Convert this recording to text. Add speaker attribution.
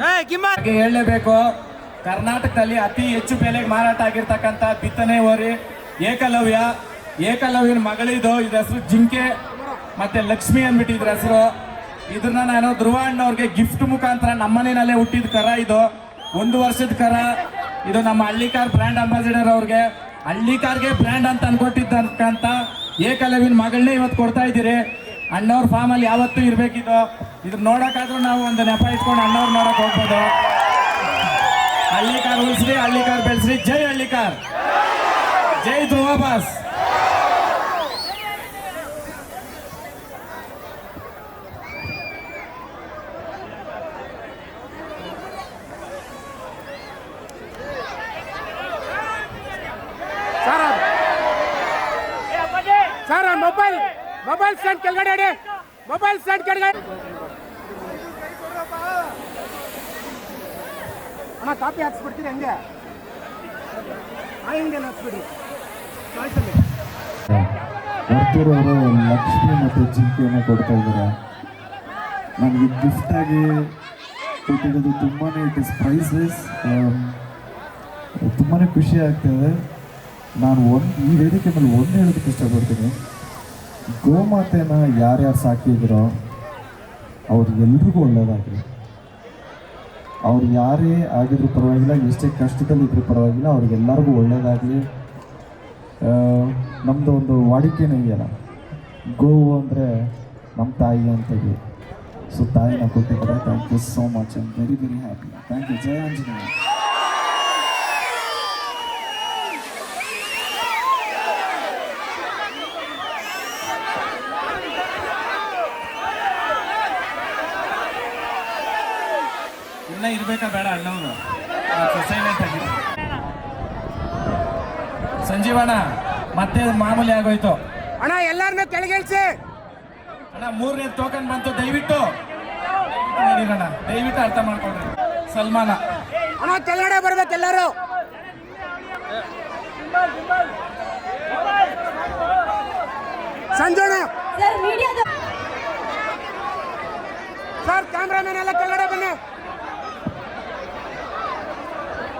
Speaker 1: ಹೇಳಲೇಬೇಕು. ಕರ್ನಾಟಕದಲ್ಲಿ ಅತಿ ಹೆಚ್ಚು ಬೆಲೆಗೆ ಮಾರಾಟ ಆಗಿರ್ತಕ್ಕಂಥ ಬಿತ್ತನೆ ಹೋರಿ, ಏಕಲವ್ಯ, ಏಕಲವ್ಯನ ಮಗಳಿದು ಇದ್ರ ಹೆಸರು ಜಿಂಕೆ, ಮತ್ತೆ ಲಕ್ಷ್ಮಿ ಅಂದ್ಬಿಟ್ಟು ಇದ್ರ ಹೆಸರು. ಇದನ್ನ ನಾನು ಧ್ರುವ ಅಣ್ಣವ್ರಿಗೆ ಗಿಫ್ಟ್ ಮುಖಾಂತರ ನಮ್ಮನೇನಲ್ಲೇ ಹುಟ್ಟಿದ ಕರ ಇದು. ಒಂದು ವರ್ಷದ ಕರ. ಇದು ನಮ್ಮ ಹಳ್ಳಿಕಾರ್ ಬ್ರ್ಯಾಂಡ್ ಅಂಬಾಸಿಡರ್ ಅವ್ರಿಗೆ. ಹಳ್ಳಿಕಾರ್ಗೆ ಬ್ರ್ಯಾಂಡ್ ಅಂತ ಅನ್ಕೊಟ್ಟಿದ್ದಕ್ಕಂತ ಏಕಲವ್ಯನ ಮಗಳನ್ನೇ ಇವತ್ತು ಕೊಡ್ತಾ ಇದ್ದೀರಿ. ಅಣ್ಣವ್ರ ಫಾರ್ಮಲ್ಲಿ ಯಾವತ್ತೂ ಇರ್ಬೇಕಿದು. ಇದ್ರ ನೋಡೋಕ್ಕಾದ್ರೂ ನಾವು ಒಂದು ನೆಪ ಇಟ್ಕೊಂಡು ಅಣ್ಣವ್ರು ನೋಡಕ್ ಹೋಗ್ಬೋದು. ಹಳ್ಳಿಕಾರ್ ಉಳಿಸ್ರಿ ಹಳ್ಳಿಕಾರ್ ಬೆಳೆಸ್ರಿ. ಜೈ ಹಳ್ಳಿಕಾರ್. ಜೈ Dhruva boss.
Speaker 2: Sir mobile. Mobile stand ಕೆಳಗಡೆ ಮೊಬೈಲ್ ಸ್ಟ್ಯಾಂಡ್ ಕೆಳಗಡೆ. ಅಣ್ಣ ಕಾಪಿ ಹಾಕ್ಸ್ಬಿಡ್ತೀರಿ ಹಂಗೆ? ಹಂಗೆ ಹಾಕ್ಸ್ಬಿಡಿ.
Speaker 3: ಕಾಯ್ಸಲ್ಲಿ ಬರ್ತಿರೋರು ಲಕ್ಷ್ಮಿ ಮತ್ತು ಜಿಂಕೆಯನ್ನು ಕೊಡ್ತಾ ಇದ್ದಾರೆ. ನನಗೆ ಗಿಫ್ಟಾಗಿ ಕೊಟ್ಟಿರೋದು ತುಂಬಾ ಇಟ್ ಇಸ್ ಪ್ರೈಸಸ್ ತುಂಬಾ ಖುಷಿ ಆಗ್ತದೆ ನಾನು ಒಂದು, ಈ ವೇದಿಕೆ ಮೇಲೆ ಒಂದು ಹೇಳೋದಕ್ಕೆ ಇಷ್ಟಪಡ್ತೀನಿ. ಗೋಮಾತೆನ ಯಾರ್ಯಾರು ಸಾಕಿದ್ರೋ ಅವ್ರಿಗೆಲ್ರಿಗೂ ಒಳ್ಳೆಯದಾಗಲಿ ಅವ್ರು ಯಾರೇ ಆಗಿದ್ರು ಪರವಾಗಿಲ್ಲ, ಎಷ್ಟೇ ಕಷ್ಟದಲ್ಲಿ ಇದ್ರು ಪರವಾಗಿಲ್ಲ, ಅವ್ರಿಗೆಲ್ಲರಿಗೂ ಒಳ್ಳೆಯದಾಗಲಿ ನಮ್ಮದು ಒಂದು ವಾಡಿಕೆನೇ ಇದೆಯಲ್ಲ, ಗೋವು ಅಂದರೆ ನಮ್ಮ ತಾಯಿ ಅಂತೇಳಿ. ಸೊ ತಾಯಿನ ಕೊಟ್ಟಿದ್ದಾರೆ. Thank you so much I'm very very happy thank you ಜಯ ಆಂಜನೇಯ
Speaker 1: ಇನ್ನ ಇರ್ಬೇಕಾ ಬೇಡ ಅಣ್ಣವ್ರು. ಸೈಲೆಂಟ್ ಆಗಿದೆ ಸಂಜೀವಣ್ಣ ಮತ್ತೆ ಮಾಮೂಲಿ ಆಗೋಯ್ತು.
Speaker 2: ಅಣ್ಣ ಎಲ್ಲಾರನ್ನ ಕೆಳಗಿಳಿಸಿ.
Speaker 1: ಅಣ್ಣ ಮೂರನೇ ಟೋಕನ್ ಬಂತು ದಯವಿಟ್ಟು. ಅಣ್ಣ ದಯವಿಟ್ಟು ಅರ್ಥ ಮಾಡ್ಕೊಳ್ರಿ. ಸಲ್ಮಾನ.
Speaker 2: ಅಣ್ಣ ಕೆಳಗಡೆ ಬರ್ಬೇಕು ಎಲ್ಲರೂ. ಸಂಜೋಣ. ಸರ್ ಕ್ಯಾಮ್ರಾಮನ್ ಎಲ್ಲ ಕೆಳಗಡೆ ಬನ್ನಿ.